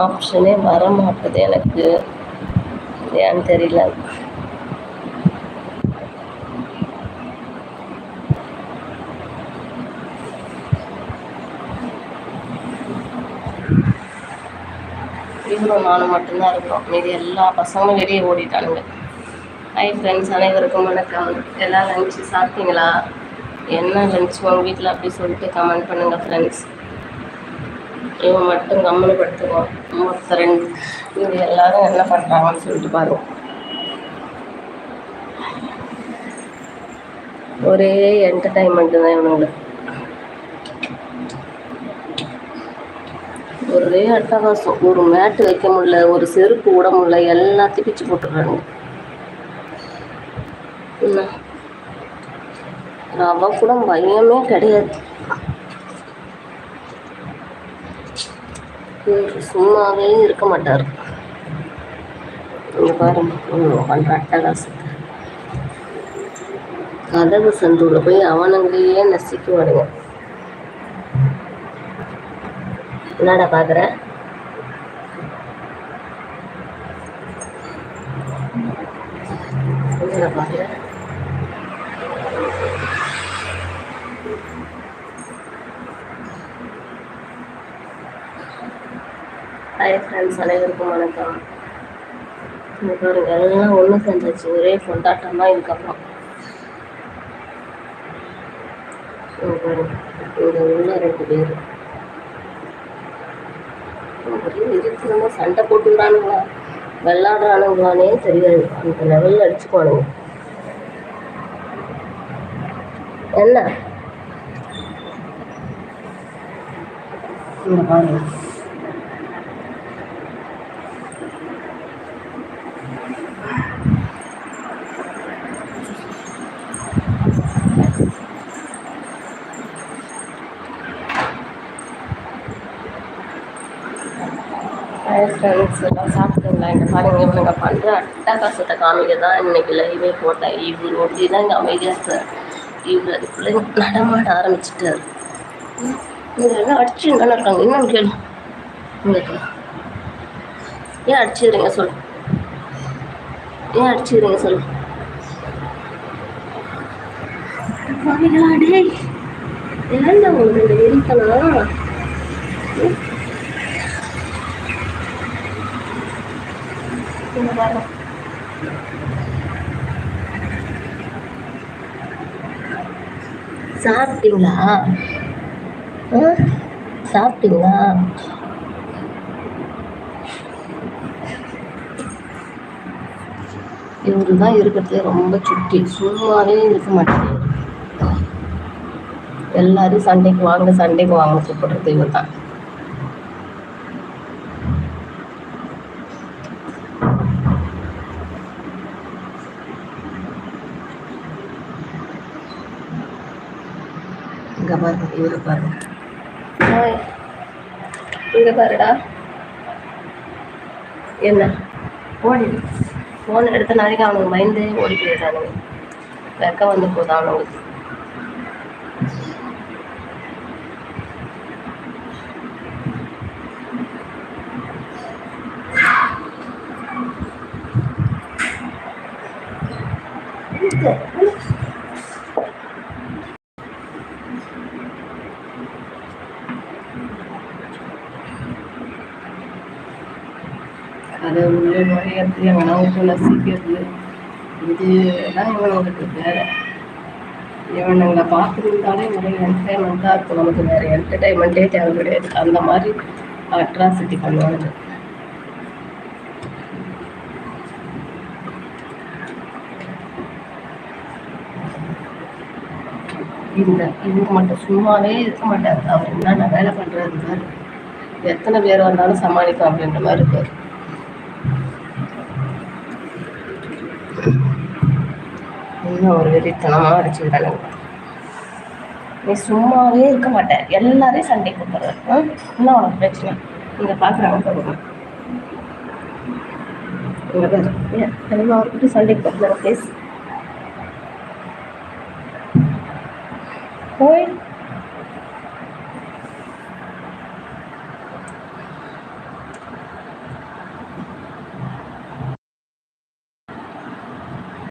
ஆப்ஷனே வர மாட்டுது எனக்கு. ஏன்னு தெரியல. இவரும் நானும் மட்டும்தான் இருக்கிறோம் மீதி எல்லா பசங்களும் வெளியே ஓடிட்டானுங்க. ஹை ஃப்ரெண்ட்ஸ் அனைவருக்கும் வணக்கம். எல்லாம் லஞ்சு சாப்பிட்டீங்களா? என்ன லஞ்ச் உங்கள் வீட்டில் அப்படி சொல்லிட்டு கமெண்ட் பண்ணுங்கள் ஃப்ரெண்ட்ஸ் இவன் மட்டும் கம்முனு படுத்துக்குவான் மொத்த ரெண்டு இது எல்லாரும் என்ன பண்ணுறாங்கன்னு சொல்லிட்டு பாருவோம். ஒரே என்டர்டைன்மெண்ட்டு தான் இவனுங்களுக்கு ஒரே அட்டகாசம். ஒரு மேட்டு வைக்க முடியல ஒரு செருப்பு விட முடியல எல்லாத்தையும் பிச்சு போட்டுடுறாங்க என்ன? ரவா கூட பயமே கிடையாது. சும்மாவே இருக்க மாட்டார். இங்கே பாருங்க. பண்ணுற அட்டகாசத்தை கதவு சந்தூரில் போய் அவனுங்களையே நசிக்குவானுங்க. என்னடா பார்க்குற என்னடா பார்க்குற ஹாய் ஃப்ரெண்ட்ஸ் அனைவருக்கும் வணக்கம். பாருங்க எல்லாம் ஒன்று செஞ்சாச்சு ஒரே கொண்டாட்டம் தான் இதுக்கப்புறம் உள்ள ரெண்டு பேர். ஒரே இருக்கிறவங்க சண்டை போட்டுக்கிறானுங்களா விளாடுறானுங்களானே தெரியாது. அந்த லெவலில் அடிச்சுக்குவானுங்க. என்ன? இங்கே பாருங்க ஃப்ரெண்ட்ஸ் எல்லாம் சாப்பிட்டுங்களா இங்கே பாருங்க இவனுங்க பண்ணுற அட்டகாசத்தை காமிக்க தான் இன்னைக்கு லைவே போட்டேன் இவ்வளோ ஒட்டி தான் இங்கே அமைதியாக சார் இவர் அதுக்குள்ளே நடமாட ஆரம்பிச்சிட்டாரு இங்கே எல்லாம் அடிச்சு என்ன இருக்காங்க இன்னும் கேளு உங்களுக்கு ஏன் அடிச்சுக்கிறீங்க சொல் ஏன் அடிச்சுக்கிறீங்க சொல் டேய் ஏன்டா உங்களுக்கு இந்த வெறித்தனம் இங்க சாப்பிட்டீங்களா சாப்பிட்டீங்களா? இவரு தான் இருக்கிறதுலே ரொம்ப சுட்டி. சும்மாவே இருக்க மாட்டேங்குது எல்லாரும் சண்டைக்கு வாங்க சண்டைக்கு வாங்க கூப்பிடுறது இவர் தான் இங்க பாருங்க இவரு பாருங்க. இங்க பாருடா. என்ன? ஓடி ஃபோன் எடுத்த நாளைக்கு அவனுக்கு பயந்து ஓடி போயிடுறானுங்க வெக்க வந்து போதும் அவனுங்களுக்கு அதை உள்ள நுழையிறது எங்கன்னா விட்டு நசிக்கிறது இதுதான் இவனுங்களுக்கு வேலை இவனுங்களை பார்த்துருந்தாலே நிறைய தான் இருக்கும். நமக்கு வேற என்டர்டைன்மெண்ட்டே தேவை கிடையாது. அந்த மாதிரி அட்ராசிட்டி பண்ணுவாங்க இந்த இவங்க மட்டும் சும்மாவே இருக்க மாட்டார். அவர் என்னென்ன வேலை பண்றாரு எத்தனை பேர் வந்தாலும் சமாளிக்கும் அப்படின்ற மாதிரி இருக்காரு இன்னும் ஒரு வெறித்தனமாக வெறித்தனமா அடிச்சுக்கிறானுங்க நீ சும்மாவே இருக்க மாட்டேன் எல்லாரையும் சண்டை கூப்பிடுற என்ன உனக்கு பிரச்சனை? இங்க பாக்குறாங்க பாருங்க இங்க பாரு. ஏன்? தெரியுமா சண்டை கூப்பிடுற ப்ளீஸ் போய்